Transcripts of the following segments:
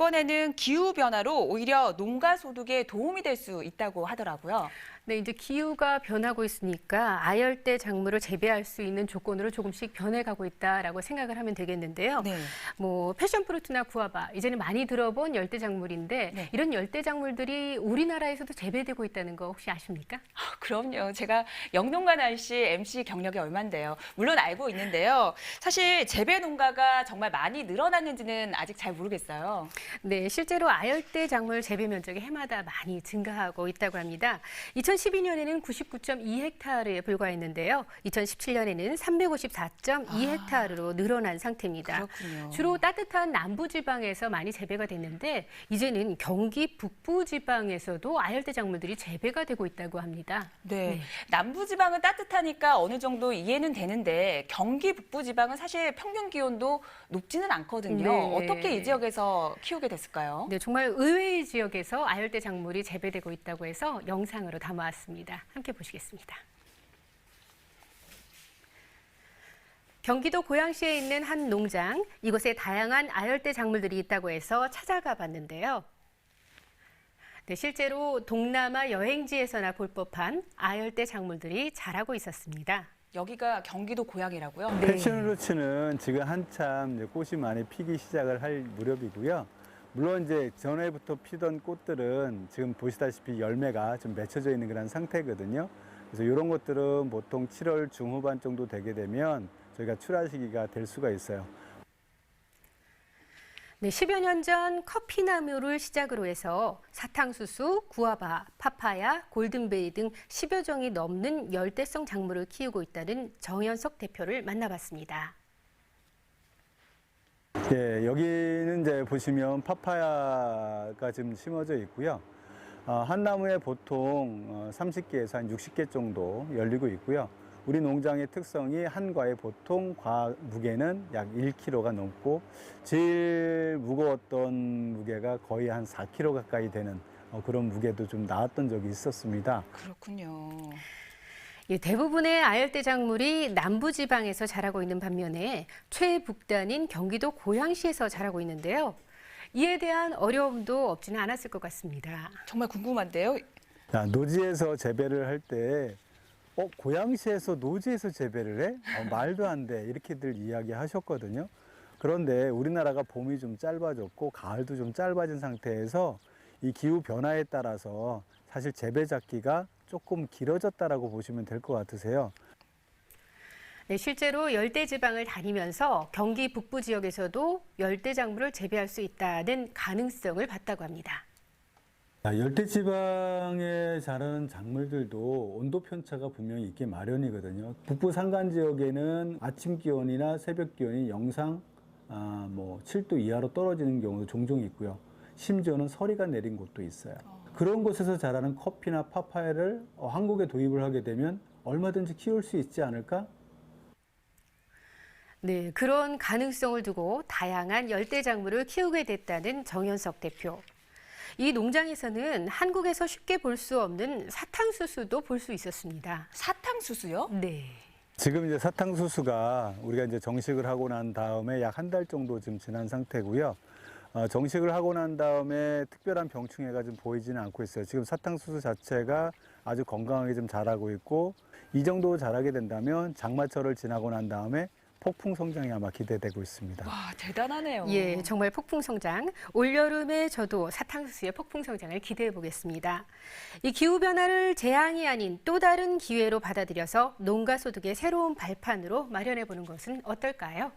이번에는 기후 변화로 오히려 농가 소득에 도움이 될 수 있다고 하더라고요. 네, 이제 기후가 변하고 있으니까 아열대 작물을 재배할 수 있는 조건으로 조금씩 변해가고 있다라고 생각을 하면 되겠는데요. 네. 뭐 패션 프루트나 구아바 이제는 많이 들어본 열대 작물인데 네. 이런 열대 작물들이 우리나라에서도 재배되고 있다는 거 혹시 아십니까? 아, 그럼요. 제가 영농가 날씨 MC 경력이 얼만데요. 물론 알고 있는데요. 사실 재배 농가가 정말 많이 늘어났는지는 아직 잘 모르겠어요. 네, 실제로 아열대 작물 재배 면적이 해마다 많이 증가하고 있다고 합니다. 2012년에는 99.2헥타르에 불과했는데요. 2017년에는 354.2헥타르로 늘어난 상태입니다. 그렇군요. 주로 따뜻한 남부 지방에서 많이 재배가 됐는데 이제는 경기 북부 지방에서도 아열대 작물들이 재배가 되고 있다고 합니다. 네. 네. 남부 지방은 따뜻하니까 어느 정도 이해는 되는데 경기 북부 지방은 사실 평균 기온도 높지는 않거든요. 네. 어떻게 이 지역에서 키우게 됐을까요? 네, 정말 의외의 지역에서 아열대 작물이 재배되고 있다고 해서 영상으로 담아 왔습니다. 함께 보시겠습니다. 경기도 고양시에 있는 한 농장, 이곳에 다양한 아열대 작물들이 있다고 해서 찾아가 봤는데요. 네, 실제로 동남아 여행지에서나 볼 법한 아열대 작물들이 자라고 있었습니다. 여기가 경기도 고향이라고요? 네. 패션루츠는 지금 한참 꽃이 많이 피기 시작을 할 무렵이고요. 물론 이제 전에부터 피던 꽃들은 지금 보시다시피 열매가 좀 맺혀져 있는 그런 상태거든요. 그래서 이런 것들은 보통 7월 중후반 정도 되게 되면 저희가 출하 시기가 될 수가 있어요. 네, 10여 년 전 커피나무를 시작으로 해서 사탕수수, 구아바, 파파야, 골든베이 등 10여 종이 넘는 열대성 작물을 키우고 있다는 정현석 대표를 만나봤습니다. 예, 여기는 이제 보시면 파파야가 지금 심어져 있고요. 어, 한 나무에 보통 어, 30개에서 한 60개 정도 열리고 있고요. 우리 농장의 특성이 한 과에 보통 과 무게는 약 1kg가 넘고 제일 무거웠던 무게가 거의 한 4kg 가까이 되는 어, 그런 무게도 좀 나왔던 적이 있었습니다. 그렇군요. 예, 대부분의 아열대 작물이 남부 지방에서 자라고 있는 반면에 최북단인 경기도 고양시에서 자라고 있는데요. 이에 대한 어려움도 없지는 않았을 것 같습니다. 정말 궁금한데요. 자, 노지에서 재배를 할 때, 어, 고양시에서 노지에서 재배를 해? 어, 말도 안 돼. 이렇게들 이야기 하셨거든요. 그런데 우리나라가 봄이 좀 짧아졌고, 가을도 좀 짧아진 상태에서 이 기후 변화에 따라서 사실 재배 잡기가 조금 길어졌다라고 보시면 될 것 같으세요. 네, 실제로 열대 지방을 다니면서 경기 북부 지역에서도 열대 작물을 재배할 수 있다는 가능성을 봤다고 합니다. 자, 열대 지방에 자라는 작물들도 온도 편차가 분명히 있게 마련이거든요. 북부 산간 지역에는 아침 기온이나 새벽 기온이 영상 아, 뭐 7도 이하로 떨어지는 경우도 종종 있고요. 심지어는 서리가 내린 곳도 있어요. 그런 곳에서 자라는 커피나 파파야를 어, 한국에 도입을 하게 되면 얼마든지 키울 수 있지 않을까? 네, 그런 가능성을 두고 다양한 열대 작물을 키우게 됐다는 정현석 대표. 이 농장에서는 한국에서 쉽게 볼 수 없는 사탕수수도 볼 수 있었습니다. 사탕수수요? 네. 지금 이제 사탕수수가 우리가 이제 정식을 하고 난 다음에 약 한 달 정도 지금 지난 상태고요. 어, 정식을 하고 난 다음에 특별한 병충해가 좀 보이지는 않고 있어요. 지금 사탕수수 자체가 아주 건강하게 좀 자라고 있고 이 정도 자라게 된다면 장마철을 지나고 난 다음에 폭풍 성장이 아마 기대되고 있습니다. 와, 대단하네요. 예, 정말 폭풍 성장. 올 여름에 저도 사탕수수의 폭풍 성장을 기대해 보겠습니다. 이 기후 변화를 재앙이 아닌 또 다른 기회로 받아들여서 농가 소득의 새로운 발판으로 마련해 보는 것은 어떨까요?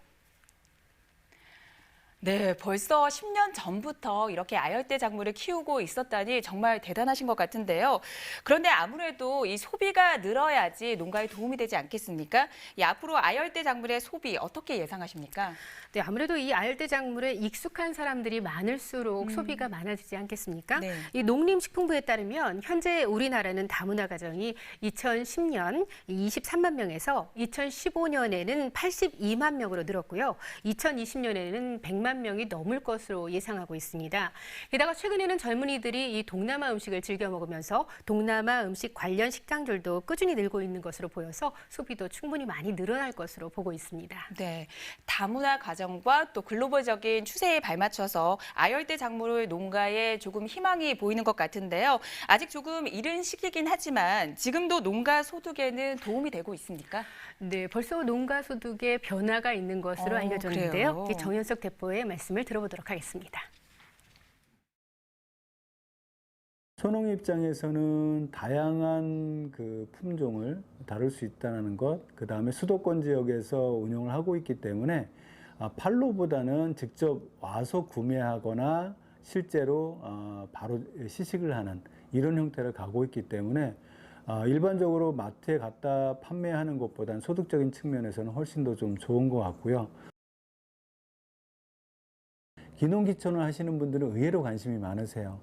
네, 벌써 10년 전부터 이렇게 아열대 작물을 키우고 있었다니 정말 대단하신 것 같은데요. 그런데 아무래도 이 소비가 늘어야지 농가에 도움이 되지 않겠습니까? 이 앞으로 아열대 작물의 소비 어떻게 예상하십니까? 네, 아무래도 이 아열대 작물에 익숙한 사람들이 많을수록 소비가 많아지지 않겠습니까? 네. 이 농림식품부에 따르면 현재 우리나라는 다문화 가정이 2010년 23만 명에서 2015년에는 82만 명으로 늘었고요. 2020년에는 100만 100만 명이 넘을 것으로 예상하고 있습니다. 게다가 최근에는 젊은이들이 이 동남아 음식을 즐겨 먹으면서 동남아 음식 관련 식당들도 꾸준히 늘고 있는 것으로 보여서 소비도 충분히 많이 늘어날 것으로 보고 있습니다. 네, 다문화 가정과 또 글로벌적인 추세에 발맞춰서 아열대 작물을 농가에 조금 희망이 보이는 것 같은데요. 아직 조금 이른 시기긴 하지만 지금도 농가 소득에는 도움이 되고 있습니까? 네, 벌써 농가 소득에 변화가 있는 것으로 어, 알려졌는데요. 정현석 대표의 말씀을 들어보도록 하겠습니다. 소농 입장에서는 다양한 그 품종을 다룰 수 있다는 것, 그 다음에 수도권 지역에서 운영을 하고 있기 때문에 아, 판로보다는 직접 와서 구매하거나 실제로 아, 바로 시식을 하는 이런 형태를 가고 있기 때문에 아, 일반적으로 마트에 갖다 판매하는 것보다는 소득적인 측면에서는 훨씬 더 좀 좋은 것 같고요. 기농기촌을 하시는 분들은 의외로 관심이 많으세요.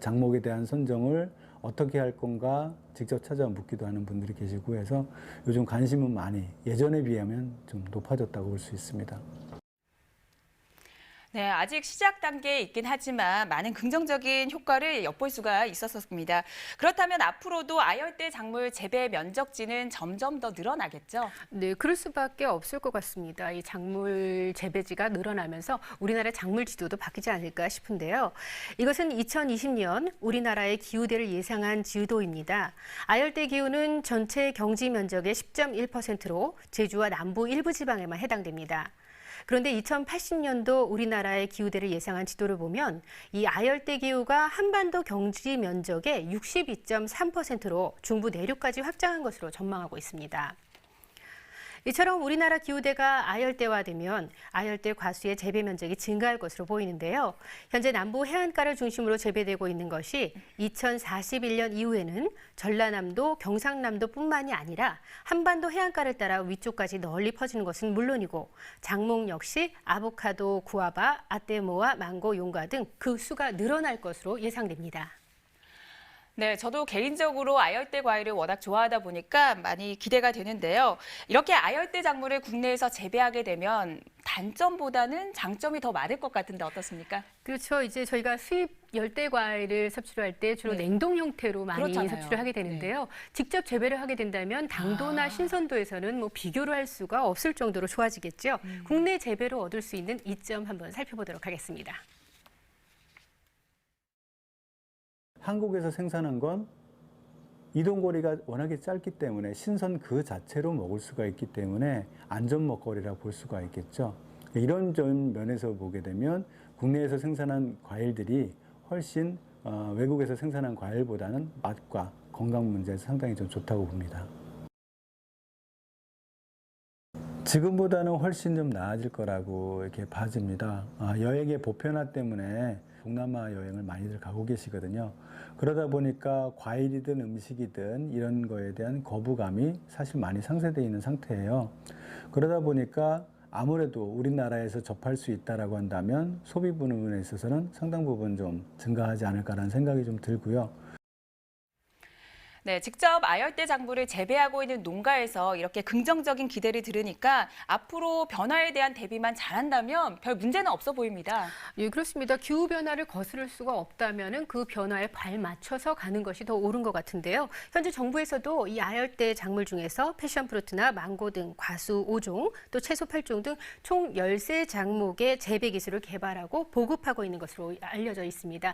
장목에 대한 선정을 어떻게 할 건가 직접 찾아 묻기도 하는 분들이 계시고 해서 요즘 관심은 많이 예전에 비하면 좀 높아졌다고 볼 수 있습니다. 네, 아직 시작 단계에 있긴 하지만 많은 긍정적인 효과를 엿볼 수가 있었습니다. 그렇다면 앞으로도 아열대 작물 재배 면적지는 점점 더 늘어나겠죠? 네, 그럴 수밖에 없을 것 같습니다. 이 작물 재배지가 늘어나면서 우리나라 작물 지도도 바뀌지 않을까 싶은데요. 이것은 2020년 우리나라의 기후대를 예상한 지도입니다. 아열대 기후는 전체 경지 면적의 10.1%로 제주와 남부 일부 지방에만 해당됩니다. 그런데 2080년도 우리나라의 기후대를 예상한 지도를 보면 이 아열대 기후가 한반도 경지 면적의 62.3%로 중부 내륙까지 확장한 것으로 전망하고 있습니다. 이처럼 우리나라 기후대가 아열대화되면 아열대 과수의 재배 면적이 증가할 것으로 보이는데요. 현재 남부 해안가를 중심으로 재배되고 있는 것이 2041년 이후에는 전라남도, 경상남도뿐만이 아니라 한반도 해안가를 따라 위쪽까지 널리 퍼지는 것은 물론이고 장목 역시 아보카도, 구아바, 아떼모와 망고, 용과 등 그 수가 늘어날 것으로 예상됩니다. 네, 저도 개인적으로 아열대 과일을 워낙 좋아하다 보니까 많이 기대가 되는데요. 이렇게 아열대 작물을 국내에서 재배하게 되면 단점보다는 장점이 더 많을 것 같은데 어떻습니까? 그렇죠. 이제 저희가 수입 열대 과일을 섭취를 할 때 주로 네. 냉동 형태로 많이 그렇잖아요. 섭취를 하게 되는데요. 직접 재배를 하게 된다면 당도나 아. 신선도에서는 뭐 비교를 할 수가 없을 정도로 좋아지겠죠. 음. 국내 재배로 얻을 수 있는 이점 한번 살펴보도록 하겠습니다. 한국에서 생산한 건 이동거리가 워낙에 짧기 때문에 신선 그 자체로 먹을 수가 있기 때문에 안전 먹거리라 볼 수가 있겠죠. 이런 점 면에서 보게 되면 국내에서 생산한 과일들이 훨씬 어, 외국에서 생산한 과일보다는 맛과 건강 문제에서 상당히 좀 좋다고 봅니다. 지금보다는 훨씬 좀 나아질 거라고 이렇게 봐집니다. 아, 여행의 보편화 때문에 동남아 여행을 많이들 가고 계시거든요. 그러다 보니까 과일이든 음식이든 이런 거에 대한 거부감이 사실 많이 상쇄되어 있는 상태예요. 그러다 보니까 아무래도 우리나라에서 접할 수 있다라고 한다면 소비 부분에 있어서는 상당 부분 좀 증가하지 않을까라는 생각이 좀 들고요. 네, 직접 아열대 작물을 재배하고 있는 농가에서 이렇게 긍정적인 기대를 들으니까 앞으로 변화에 대한 대비만 잘한다면 별 문제는 없어 보입니다. 예, 그렇습니다. 기후 변화를 거스를 수가 없다면은 그 변화에 발 맞춰서 가는 것이 더 옳은 것 같은데요. 현재 정부에서도 이 아열대 작물 중에서 패션 프루트나 망고 등 과수 5종, 또 채소 8종 등 총 13 작목의 재배 기술을 개발하고 보급하고 있는 것으로 알려져 있습니다.